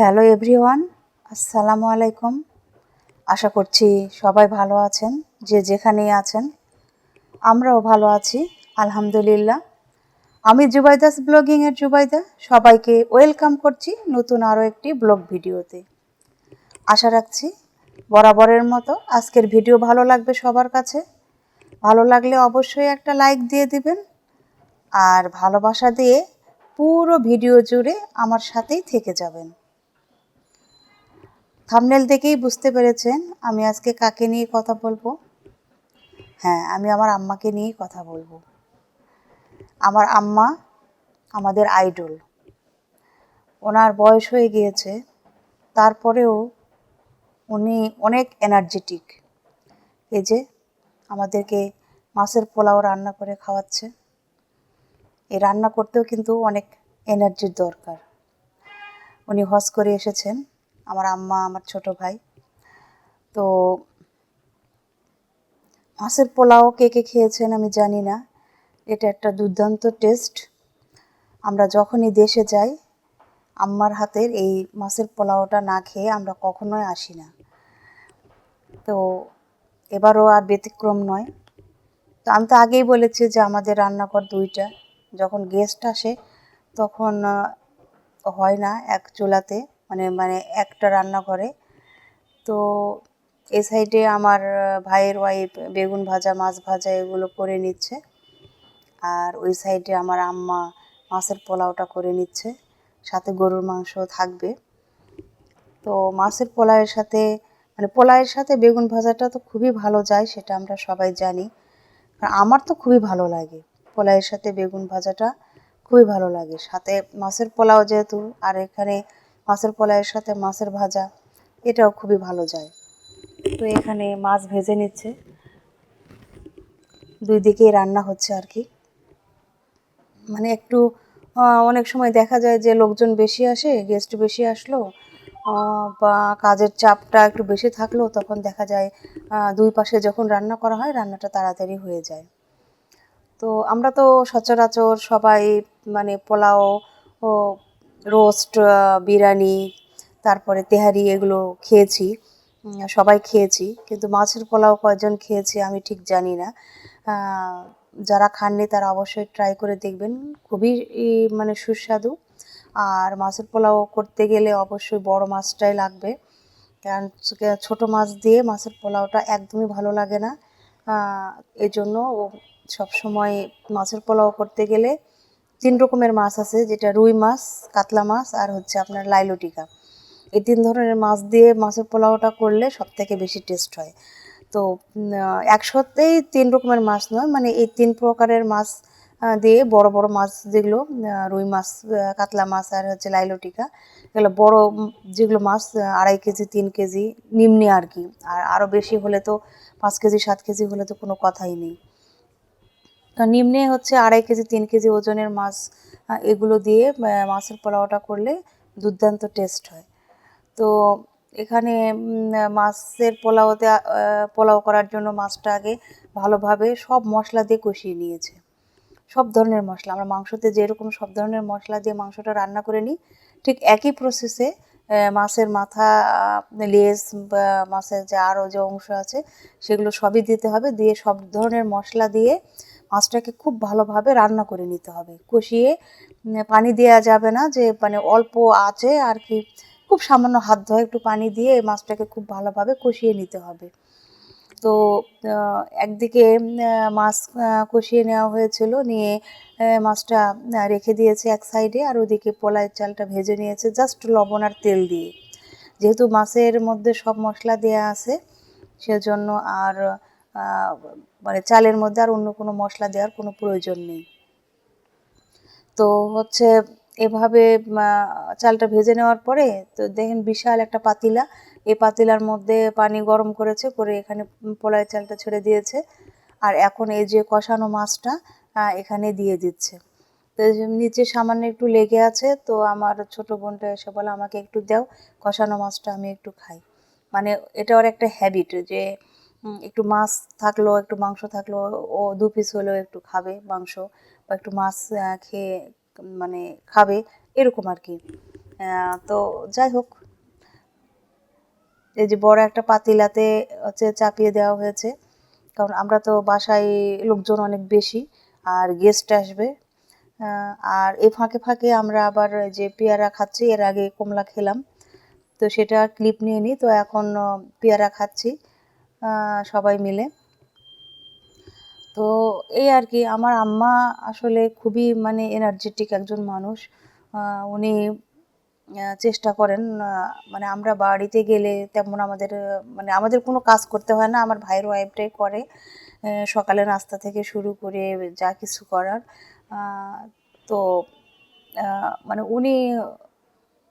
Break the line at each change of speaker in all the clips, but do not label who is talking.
Hello everyone, আসসালামু আলাইকুম। আশা করছি সবাই ভালো আছেন, যে যেখানেই আছেন। আমরাও ভালো আছি, আলহামদুলিল্লাহ। আমি জুবাইদাস ব্লগিংয়ের জুবাইদা, সবাইকে ওয়েলকাম করছি নতুন আরও একটি ব্লগ ভিডিওতে। আশা রাখছি বরাবরের মতো আজকের ভিডিও ভালো লাগবে সবার কাছে। ভালো লাগলে অবশ্যই একটা লাইক দিয়ে দিবেন, আর ভালোবাসা দিয়ে পুরো ভিডিও জুড়ে আমার সাথেই থেকে যাবেন। থামনেল দেখেই বুঝতে পেরেছেন আমি আজকে কাকে নিয়ে কথা বলব। হ্যাঁ আমি আমার আম্মাকে নিয়েই কথা বলব। আমার আম্মা আমাদের আইডল ওনার বয়স হয়ে গিয়েছে, তারপরেও উনি অনেক এনার্জেটিক এই যে আমাদেরকে মাছের পোলাও রান্না করে খাওয়াচ্ছে। এই রান্না করতেও কিন্তু অনেক এনার্জির দরকার। উনি হজ করে এসেছেন। আমার আম্মা, আমার ছোট ভাই। তো মাছের পোলাও কে কে খেয়েছেন আমি জানি না। এটা একটা দুর্দান্ত টেস্ট। আমরা যখনই দেশে যাই, আম্মার হাতের এই মাছের পোলাওটা না খেয়ে আমরা কখনোই আসি না। তো এবারও আর ব্যতিক্রম নয়। তো আমি তো আগেই বলেছি যে আমাদের রান্নাঘর দুইটা। যখন গেস্ট আসে, তখন হয় না এক চুলাতে। মানে মানে একটা রান্না করে। তো এই সাইডে আমার ভাইয়ের ওয়াইফ বেগুন ভাজা, মাছ ভাজা এগুলো করে নিচ্ছে। আর ওই সাইডে আমার আম্মা মাছের পোলাওটা করে নিচ্ছে। সাথে গরুর মাংস থাকবে। তো মাছের পোলাওয়ের সাথে মানে পোলাওয়ের সাথে বেগুন ভাজাটা তো খুবই ভালো যায়, সেটা আমরা সবাই জানি। আমার তো খুবই ভালো লাগে। পোলাওয়ের সাথে বেগুন ভাজাটা খুবই ভালো লাগে। সাথে মাছের পোলাও যেহেতু, আর এখানে মাছের পোলাওয়ের সাথে মাছের ভাজা, এটাও খুবই ভালো যায়। তো এখানে মাছ ভেজে নিচ্ছে। দুই দিকেই রান্না হচ্ছে আর কি। মানে একটু অনেক সময় দেখা যায় যে লোকজন বেশি আসে গেস্ট বেশি আসলো বা কাজের চাপটা একটু বেশি থাকল, তখন দেখা যায় দুই পাশে যখন রান্না করা হয়, রান্নাটা তাড়াতাড়ি হয়ে যায়। তো আমরা তো সচরাচর সবাই মানে পোলাও ও রোস্ট বিরিয়ানি, তারপরে তেহারি এগুলো খেয়েছি। সবাই খেয়েছি, কিন্তু মাছের পোলাও কয়জন খেয়েছি আমি ঠিক জানি না। যারা খাননি তারা অবশ্যই ট্রাই করে দেখবেন। খুবই মানে সুস্বাদু। আর মাছের পোলাও করতে গেলে অবশ্যই বড় মাছটাই লাগবে। কারণ ছোটো মাছ দিয়ে মাছের পোলাওটা একদমই ভালো লাগে না। এই জন্য সবসময় মাছের পোলাও করতে গেলে তিন রকমের মাছ আছে, যেটা রুই মাছ, কাতলা মাছ আর হচ্ছে আপনার লাইলটিকা। এই তিন ধরনের মাছ দিয়ে মাছের পোলাওটা করলে সব থেকে বেশি টেস্ট হয়। তো একসাথেই তিন রকমের মাছ নয় মানে এই তিন প্রকারের মাছ দিয়ে বড় বড় মাছ যেগুলো রুই মাছ কাতলা মাছ আর হচ্ছে লাইলটিকা, এগুলো বড় যেগুলো মাছ আড়াই কেজি, তিন কেজি, নিম্নে আর কি। আর আরও বেশি হলে তো পাঁচ কেজি, সাত কেজি হলে তো কোনো কথাই নেই। নিম্নে হচ্ছে আড়াই কেজি, তিন কেজি ওজনের মাছ এগুলো দিয়ে মাছের পোলাওটা করলে দুর্দান্ত টেস্ট হয়। তো এখানে মাছের পোলাওতে পোলাও করার জন্য মাছটা আগে ভালোভাবে সব মশলা দিয়ে কষিয়ে নিয়েছে। সব ধরনের মশলা, আমরা মাংসতে যেরকম সব ধরনের মশলা দিয়ে মাংসটা রান্না করে নিই, ঠিক একই প্রসেসে মাছের মাথা, লেজ মাছের যে আরও যে অংশ আছে, সেগুলো সবই দিতে হবে। দিয়ে সব ধরনের মশলা দিয়ে মাছটাকে খুব ভালোভাবে রান্না করে নিতে হবে। কষিয়ে পানি দেওয়া যাবে না যে মানে অল্প আছে আর কি। খুব সামান্য হাত ধোয়া একটু পানি দিয়ে মাছটাকে খুব ভালোভাবে কষিয়ে নিতে হবে। তো একদিকে মাছ কষিয়ে নেওয়া হয়েছিল, নিয়ে মাছটা রেখে দিয়েছে এক সাইডে আর ওদিকে পোলাইয়ের চালটা ভেজে নিয়েছে জাস্ট লবণ আর তেল দিয়ে। যেহেতু মাছের মধ্যে সব মশলা দেওয়া আছে, সেজন্য আর মানে চালের মধ্যে আর অন্য কোনো মশলা দেওয়ার কোনো প্রয়োজন নেই। তো হচ্ছে এভাবে চালটা ভেজে নেওয়ার পরে তো দেখেন বিশাল একটা পাতিলা। এই পাতিলার মধ্যে পানি গরম করেছে, করে এখানে পোলাই চালটা ছেড়ে দিয়েছে। আর এখন এই যে কষানো মাছটা এখানে দিয়ে দিচ্ছে। তো নিচে সামান্য একটু লেগে আছে, তো আমার ছোট বোনটা এসে বলে, আমাকে একটু দাও, কষানো মাছটা আমি একটু খাই। মানে এটা ওর একটা হ্যাবিট যে একটু মাছ থাকল একটু মাংস থাকল ও দু পিস হলেও একটু খাবে মাংস বা একটু মাছ খেয়ে মানে খাবে, এরকম আর কি। তো যাই হোক। এই যে বড় একটা পাতিলাতে হচ্ছে চাপিয়ে দেওয়া হয়েছে। কারণ আমরা তো বাসায় লোকজন অনেক বেশি আর গেস্ট আসবে। আর এ ফাঁকে ফাঁকে আমরা আবার যে পেয়ারা খাচ্ছি, এর আগে কমলা খেলাম। তো সেটা ক্লিপ নিয়ে নিই তো এখন পেয়ারা খাচ্ছি। সবাই মিলে। তো এই আর কি, আমার আম্মা আসলে খুবই মানে এনার্জেটিক একজন মানুষ। উনি চেষ্টা করেন মানে আমরা বাড়িতে গেলে তেমন আমাদের মানে আমাদের কোনো কাজ করতে হয় না, আমার ভাইয়ের ওয়াইফটাই করে। সকালে নাস্তা থেকে শুরু করে যা কিছু করার। তো মানে উনি,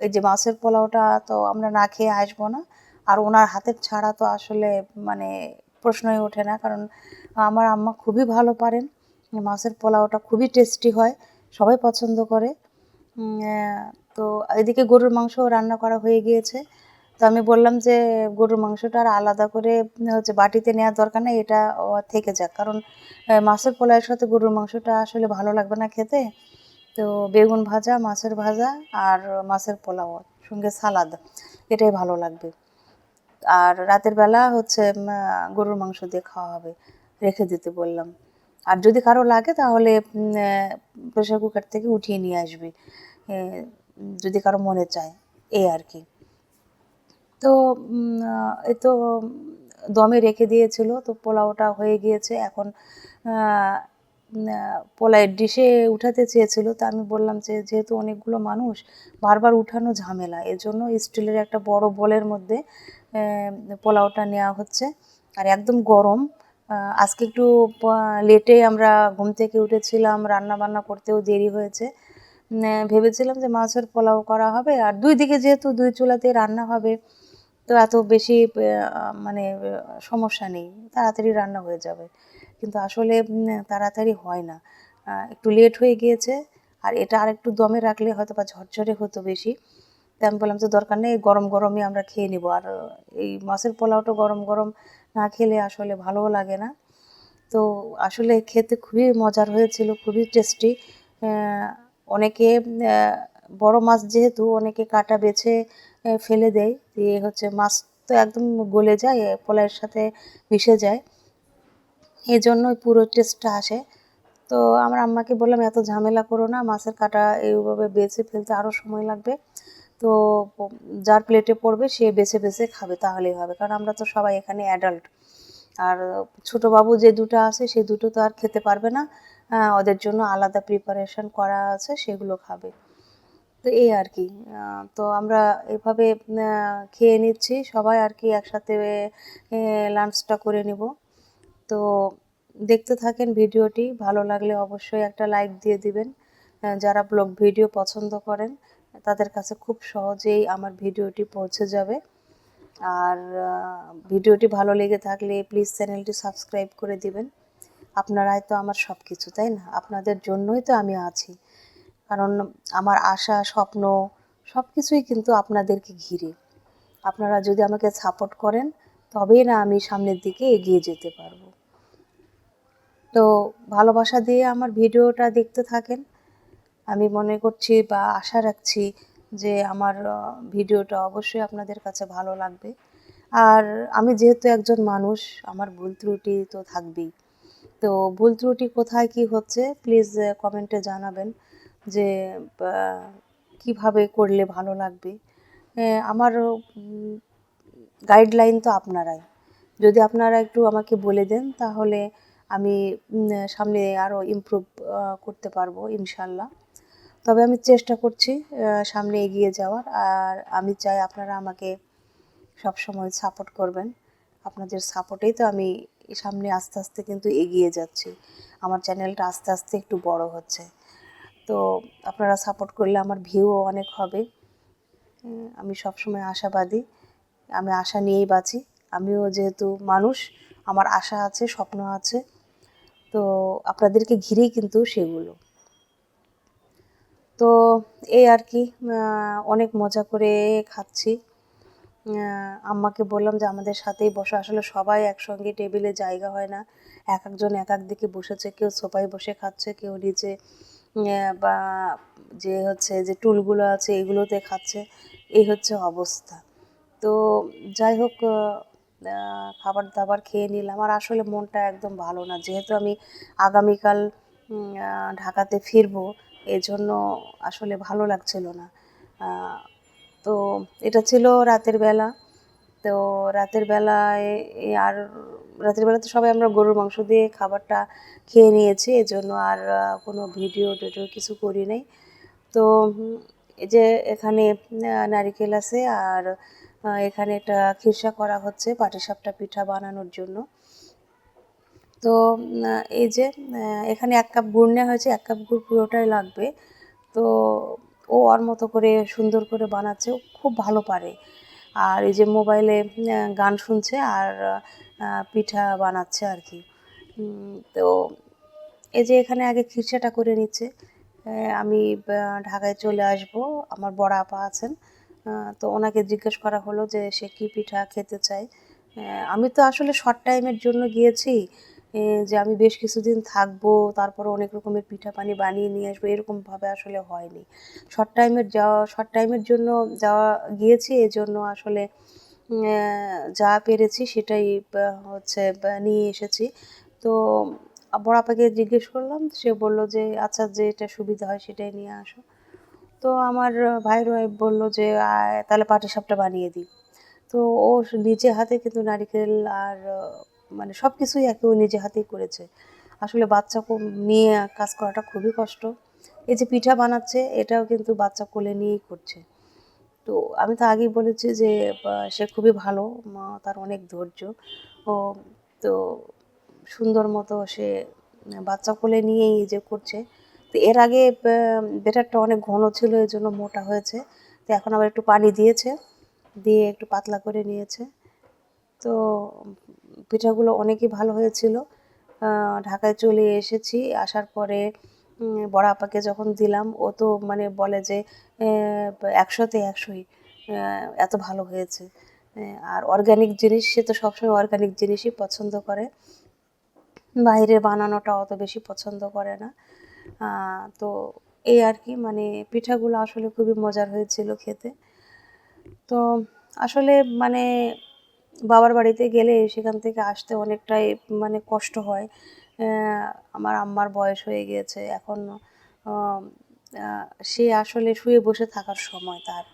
এই যে মাছের পোলাওটা তো আমরা না খেয়ে আসব না। আর ওনার হাতের ছাড়া তো আসলে মানে প্রশ্নই ওঠে না। কারণ আমার আম্মা খুবই ভালো পারেন। মাছের পোলাওটা খুবই টেস্টি হয়, সবাই পছন্দ করে। তো এদিকে গরুর মাংস রান্না করা হয়ে গিয়েছে। তো আমি বললাম যে, গরুর মাংসটা আর আলাদা করে হচ্ছে বাটিতে নেওয়ার দরকার নেই, এটা থেকে যাক। কারণ মাছের পোলাওয়ের সাথে গরুর মাংসটা আসলে ভালো লাগবে না খেতে। তো বেগুন ভাজা, মাছের ভাজা আর মাছের পোলাও, সঙ্গে সালাদ, এটাই ভালো লাগবে। আর রাতের বেলা হচ্ছে গরুর মাংস দিয়ে খাওয়া হবে। রেখে দিতে বললাম। আর যদি কারও লাগে তাহলে প্রেশার কুকার থেকে উঠিয়ে নিয়ে আসবে। যদি কারও মনে চায় এই আর কি। তো এ তো দমে রেখে দিয়েছিল, তো পোলাওটা হয়ে গিয়েছে। এখন পোলাওয়ের ডিশে উঠাতে চেয়েছিল, তো আমি বললাম যে, যেহেতু অনেকগুলো মানুষ, বারবার উঠানো ঝামেলা, এজন্য স্টিলের একটা বড় বলের মধ্যে পোলাওটা নেওয়া হচ্ছে। আর একদম গরম। আজকে একটু লেটে আমরা ঘুম থেকে উঠেছিলাম রান্না বান্না করতেও দেরি হয়েছে। ভেবেছিলাম যে মাছের পোলাও করা হবে। আর দুই দিকে যেহেতু দুই চুলাতে রান্না হবে, তো এত বেশি মানে সমস্যা নেই। তাড়াতাড়ি রান্না হয়ে যাবে। কিন্তু আসলে তাড়াতাড়ি হয় না। একটু লেট হয়ে গিয়েছে। আর এটা আর একটু দমে রাখলে হয়তো বা ঝরঝরে হতো বেশি। তাই আমি বললাম যে দরকার নেই, গরম গরমই আমরা খেয়ে নিব। আর এই মাছের পোলাওটা গরম গরম না খেলে আসলে ভালোও লাগে না। তো আসলে খেতে খুবই মজার হয়েছিল, খুবই টেস্টি অনেকে বড় মাছ যেহেতু অনেকে কাটা বেছে ফেলে দেয়। দিয়ে হচ্ছে মাছ তো একদম গলে যায়, পোলাওয়ের সাথে মিশে যায়। এই জন্যই পুরো টেস্টটা আসে। তো আমার আম্মাকে বললাম, এত ঝামেলা করো না, মাছের কাটা এইভাবে বেছে ফেলতে আরও সময় লাগবে। তো যার প্লেটে পড়বে, সে বেছে বেছে খাবে, তাহলেই হবে। কারণ আমরা তো সবাই এখানে অ্যাডাল্ট আর ছোট বাবু যে দুটো আছে সেই দুটো তো আর খেতে পারবে না। ওদের জন্য আলাদা প্রিপারেশন করা আছে, সেগুলো খাবে। তো এই আর কি। তো আমরা এভাবে খেয়ে নিচ্ছি। সবাই আর কি একসাথে লাঞ্চটা করে নিব। তো দেখতে থাকেন ভিডিওটি। ভালো লাগলে অবশ্যই একটা লাইক দিয়ে দিবেন। যারা ব্লগ ভিডিও পছন্দ করেন তাদের কাছে খুব সহজেই আমার ভিডিওটি পৌঁছে যাবে। আর ভিডিওটি ভালো লেগে থাকলে প্লিজ চ্যানেলটি সাবস্ক্রাইব করে দিবেন। আপনারাই তো আমার সব কিছু তাই না? আপনাদের জন্যই তো আমি আছি। কারণ আমার আশা, স্বপ্ন সব কিছুই কিন্তু আপনাদেরকে ঘিরে। আপনারা যদি আমাকে সাপোর্ট করেন, তবেই না আমি সামনের দিকে এগিয়ে যেতে পারব। তো ভালোবাসা দিয়ে আমার ভিডিওটা দেখতে থাকেন। আমি মনে করছি বা আশা রাখছি যে আমার ভিডিওটা অবশ্যই আপনাদের কাছে ভালো লাগবে। আর আমি যেহেতু একজন মানুষ, আমার ভুল ত্রুটি তো থাকবেই। তো ভুল ত্রুটি কোথায় কি হচ্ছে প্লিজ কমেন্টে জানাবেন যে কীভাবে করলে ভালো লাগবে। আমার গাইডলাইন তো আপনারাই। যদি আপনারা একটু আমাকে বলে দেন, তাহলে আমি সামনে আরও ইমপ্রুভ করতে পারব, ইনশাল্লাহ। তবে আমি চেষ্টা করছি সামনে এগিয়ে যাওয়ার। আর আমি চাই আপনারা আমাকে সব সময় সাপোর্ট করবেন। আপনাদের সাপোর্টেই তো আমি সামনে আস্তে আস্তে কিন্তু এগিয়ে যাচ্ছি। আমার চ্যানেলটা আস্তে আস্তে একটু বড় হচ্ছে। তো আপনারা সাপোর্ট করলে আমার ভিউও অনেক হবে। আমি সবসময় আশাবাদী। আমি আশা নিয়েই বাঁচি। আমিও যেহেতু মানুষ, আমার আশা আছে, স্বপ্ন আছে। তো আপনাদেরকে ঘিরেই কিন্তু সেগুলো। তো এই আর কি অনেক মজা করে খাচ্ছি। আম্মাকে বললাম যে আমাদের সাথেই বসো। আসলে সবাই একসঙ্গে টেবিলে জায়গা হয় না। এক একজন এক এক দিকে বসেছে, কেউ সোফায় বসে খাচ্ছে, কেউ নিচে বা যে হচ্ছে যে টুলগুলো আছে এগুলোতে খাচ্ছে। এই হচ্ছে অবস্থা। তো যাই হোক খাবার দাবার খেয়ে নিলাম। আর আসলে মনটা একদম ভালো না। যেহেতু আমি আগামীকাল ঢাকাতে ফিরবো এজন্য আসলে ভালো লাগছিল না। তো এটা ছিল রাতের বেলা। তো রাতের বেলায় আর রাতের বেলা তো সবাই আমরা গরুর মাংস দিয়ে খাবারটা খেয়ে নিয়েছি, এজন্য আর কোনো ভিডিও টিডিও কিছু করি নাই। তো এই যে এখানে নারিকেল আছে আর এখানে একটা খিরসা করা হচ্ছে পাটিসাপটা পিঠা বানানোর জন্য। তো এই যে এখানে এক কাপ গুড় নেওয়া হয়েছে, এক কাপ গুড় পুরোটাই লাগবে। তো, ও ওর মতো করে সুন্দর করে বানাচ্ছে খুব ভালো পারে। আর এই যে মোবাইলে গান শুনছে আর পিঠা বানাচ্ছে আর কি। তো এই যে এখানে আগে খিরসাটা করে নিচ্ছে। আমি ঢাকায় চলে আসব, আমার বড় আপা আছেন। তো ওনাকে জিজ্ঞেস করা হলো যে সে কী পিঠা খেতে চায়। আমি তো আসলে শর্ট টাইমের জন্য গিয়েছি। যে আমি বেশ কিছুদিন থাকব, তারপরে অনেক রকমের পিঠা পানি বানিয়ে নিয়ে আসব, এরকমভাবে আসলে হয়নি। শর্ট টাইমের যাওয়া শর্ট টাইমের জন্য যাওয়া, গিয়েছি এই জন্য আসলে যা পেরেছি সেটাই হচ্ছে নিয়ে এসেছি। তো, বড় আপাকে জিজ্ঞেস করলাম, সে বলল যে আচ্ছা যেটা সুবিধা হয় সেটাই নিয়ে আসো। তো আমার ভাইয়ের ওয়াইফ বলল যে তাহলে পাটিসাপটা বানিয়ে দিই। তো ও নিজে হাতে কিন্তু নারিকেল আর মানে সব কিছুই একে ও নিজে হাতেই করেছে। আসলে বাচ্চা নিয়ে কাজ করাটা খুবই কষ্ট। এই যে পিঠা বানাচ্ছে, এটাও কিন্তু বাচ্চা কোলে নিয়েই করছে। তো আমি তো আগেই বলেছি যে সে খুবই ভালো। মা তার অনেক ধৈর্য। ও, তো সুন্দর মতো সে বাচ্চা কোলে নিয়েই এই যে করছে। তো এর আগে বেটারটা অনেক ঘন ছিল এই জন্য মোটা হয়েছে। তো এখন আবার একটু পানি দিয়েছে। দিয়ে একটু পাতলা করে নিয়েছে। তো পিঠাগুলো অনেকই ভালো হয়েছিল। ঢাকায় চলে এসেছি, আসার পরে বড় আপাকে যখন দিলাম, ও তো মানে বলে যে একশোতে একশোই এত ভালো হয়েছে। আর অর্গানিক জিনিস, সে তো সবসময় অর্গানিক জিনিসই পছন্দ করে। বাইরে বানানোটা অত বেশি পছন্দ করে না। তো এই আর কি মানে পিঠাগুলো আসলে খুবই মজার হয়েছিল খেতে। তো আসলে মানে বাবার বাড়িতে গেলে সেখান থেকে আসতে অনেকটাই মানে কষ্ট হয়। আমার আম্মার বয়স হয়ে গিয়েছে। এখন সে আসলে শুয়ে বসে থাকার সময় তার।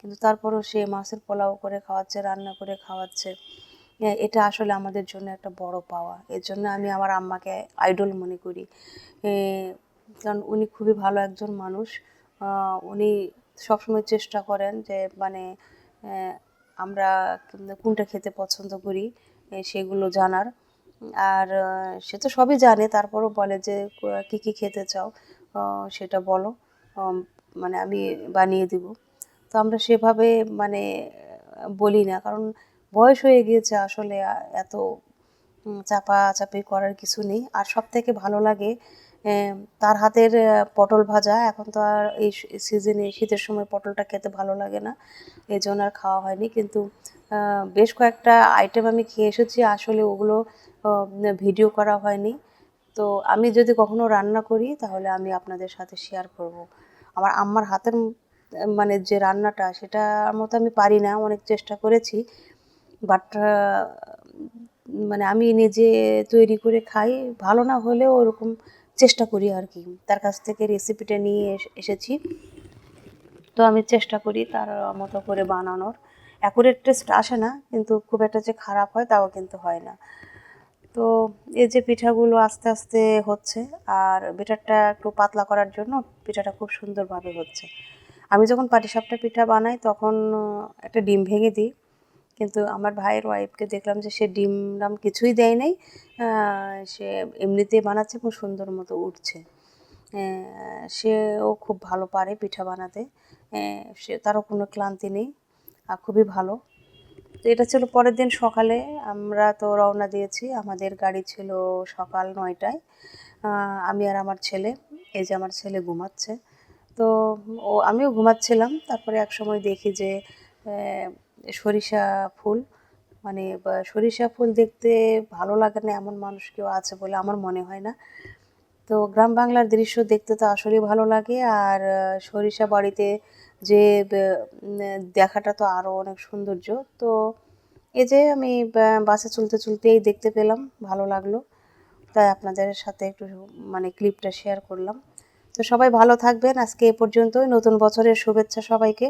কিন্তু তারপরও সে মাছের পোলাও করে খাওয়াচ্ছে, রান্না করে খাওয়াচ্ছে। এটা আসলে আমাদের জন্য একটা বড় পাওয়া। এর জন্য আমি আমার আম্মাকে আইডল মনে করি। কারণ উনি খুবই ভালো একজন মানুষ। উনি সবসময় চেষ্টা করেন যে মানে আমরা কোনটা খেতে পছন্দ করি সেগুলো জানার। আর সে তো সবই জানে তারপরও বলে যে কি কি খেতে চাও সেটা বলো মানে আমি বানিয়ে দিব। তো আমরা সেভাবে মানে বলি না কারণ বয়স হয়ে গিয়েছে আসলে এত উম, চাপাচাপি করার কিছু নেই। আর সব থেকে ভালো লাগে তার হাতের পটল ভাজা, এখন তো আর এই সিজনে শীতের সময় পটলটা খেতে ভালো লাগে না। এই জন্য আর খাওয়া হয়নি। কিন্তু বেশ কয়েকটা আইটেম আমি খেয়ে এসেছি। আসলে ওগুলো ভিডিও করা হয়নি। তো আমি যদি কখনো রান্না করি, তাহলে আমি আপনাদের সাথে শেয়ার করব। আমার আম্মার হাতের মানে যে রান্নাটা সেটার মতো আমি পারি না। অনেক চেষ্টা করেছি। বাট মানে আমি নিজে তৈরি করে খাই। ভালো না হলেও ওরকম চেষ্টা করি আর কি। তার কাছ থেকে রেসিপিটা নিয়ে এস- এসেছি। তো আমি চেষ্টা করি তার মতো করে বানানোর। অ্যাকুরেট টেস্ট আসে না, কিন্তু খুব একটা যে খারাপ হয় তাও কিন্তু হয় না। তো এই যে পিঠাগুলো আস্তে আস্তে হচ্ছে, আর বেটারটা একটু পাতলা করার জন্য পিঠাটা খুব সুন্দরভাবে হচ্ছে। আমি যখন পাটিসাপটা পিঠা বানাই তখন একটা ডিম ভেঙে দিই। কিন্তু আমার ভাইয়ের ওয়াইফকে দেখলাম যে সে ডিম ডাম কিছুই দেয় নাই। সে এমনিতেই বানাচ্ছে খুব সুন্দর মতো উঠছে। সেও খুব ভালো পারে পিঠা বানাতে। সে তারও কোনো ক্লান্তি নেই আর খুবই ভালো। তো এটা ছিল পরের দিন সকালে। আমরা তো রওনা দিয়েছি। আমাদের গাড়ি ছিল সকাল নয়টায়। আমি আর আমার ছেলে। এই যে আমার ছেলে ঘুমাচ্ছে। তো ও আমিও ঘুমাচ্ছিলাম। তারপরে এক সময় দেখি যে সরিষা ফুল মানে সরিষা ফুল দেখতে ভালো লাগে না এমন মানুষ কেউ আছে বলে আমার মনে হয় না। তো গ্রাম বাংলার দৃশ্য দেখতে তো আসলেই ভালো লাগে আর সরিষা বাড়িতে যে দেখাটা তো আরও অনেক সৌন্দর্য। তো এই যে আমি বাসে চলতে চলতেই দেখতে পেলাম, ভালো লাগল। তাই আপনাদের সাথে একটু মানে ক্লিপটা শেয়ার করলাম। তো সবাই ভালো থাকবেন। আজকে এ পর্যন্তই। নতুন বছরের শুভেচ্ছা সবাইকে।